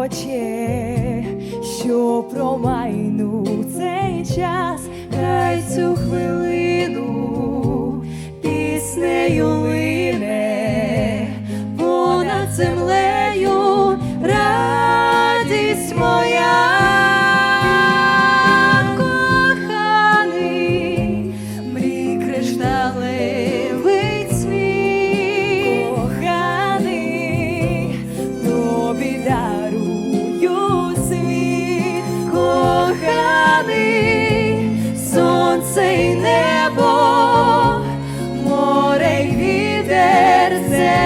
хоче, що промайну цей час, хай цю хвилину піснею лине понад землею.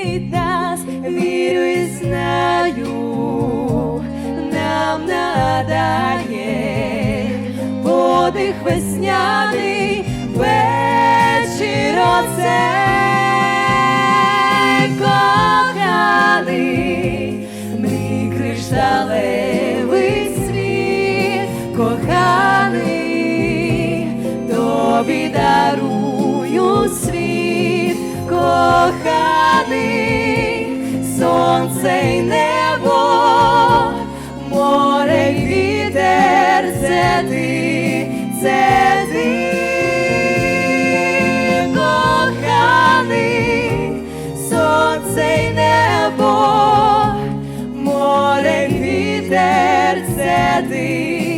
зрадить нас, вірю і знаю, нам надає подих весняний вечір оцей коханий, мій кришталевий коханий, тобі дарую сонце й небо, море й вітер, це ти, це ти, коханий, небо, море й вітер, ти,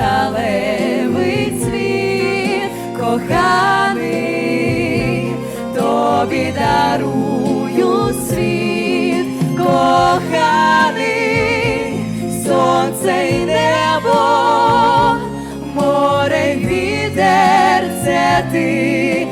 кришталевий цвіт, коханий, тобі дарую світ, коханий, сонце й небо, море й вітер, це ти.